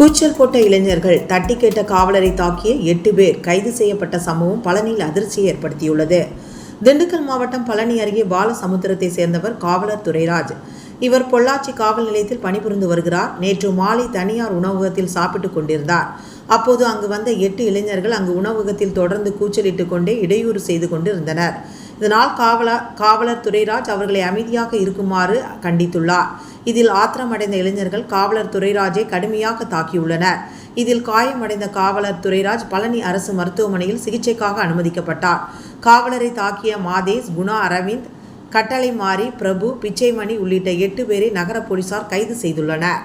கூச்சல் போட்ட இளைஞர்கள் தட்டி கேட்ட காவலரை தாக்கிய எட்டு பேர் கைது செய்யப்பட்ட சம்பவம் பழனியில் அதிர்ச்சியை ஏற்படுத்தியுள்ளது. திண்டுக்கல் மாவட்டம் பழனி அருகே பாலசமுத்திரத்தை சேர்ந்தவர் காவலர் துரைராஜ். இவர் பொள்ளாச்சி காவல் நிலையத்தில் பணிபுரிந்து வருகிறார். நேற்று மாலை தனியார் உணவகத்தில் சாப்பிட்டுக் கொண்டிருந்தார். அப்போது அங்கு வந்த எட்டு இளைஞர்கள் அங்கு உணவகத்தில் தொடர்ந்து கூச்சலிட்டுக் கொண்டே இடையூறு செய்து கொண்டிருந்தனர். இதனால் காவலர் காவலர் துரைராஜ் அவர்களை அமைதியாக இருக்குமாறு கண்டித்துள்ளார். இதில் ஆத்திரமடைந்த இளைஞர்கள் காவலர் துரைராஜை கடுமையாக தாக்கியுள்ளனர். இதில் காயமடைந்த காவலர் துரைராஜ் பழனி அரசு மருத்துவமனையில் சிகிச்சைக்காக அனுமதிக்கப்பட்டார். காவலரை தாக்கிய மாதேஷ் குணா அரவிந்த் கட்டளை மாறி பிரபு பிச்சைமணி உள்ளிட்ட எட்டு பேரை நகர போலீசார் கைது செய்துள்ளனர்.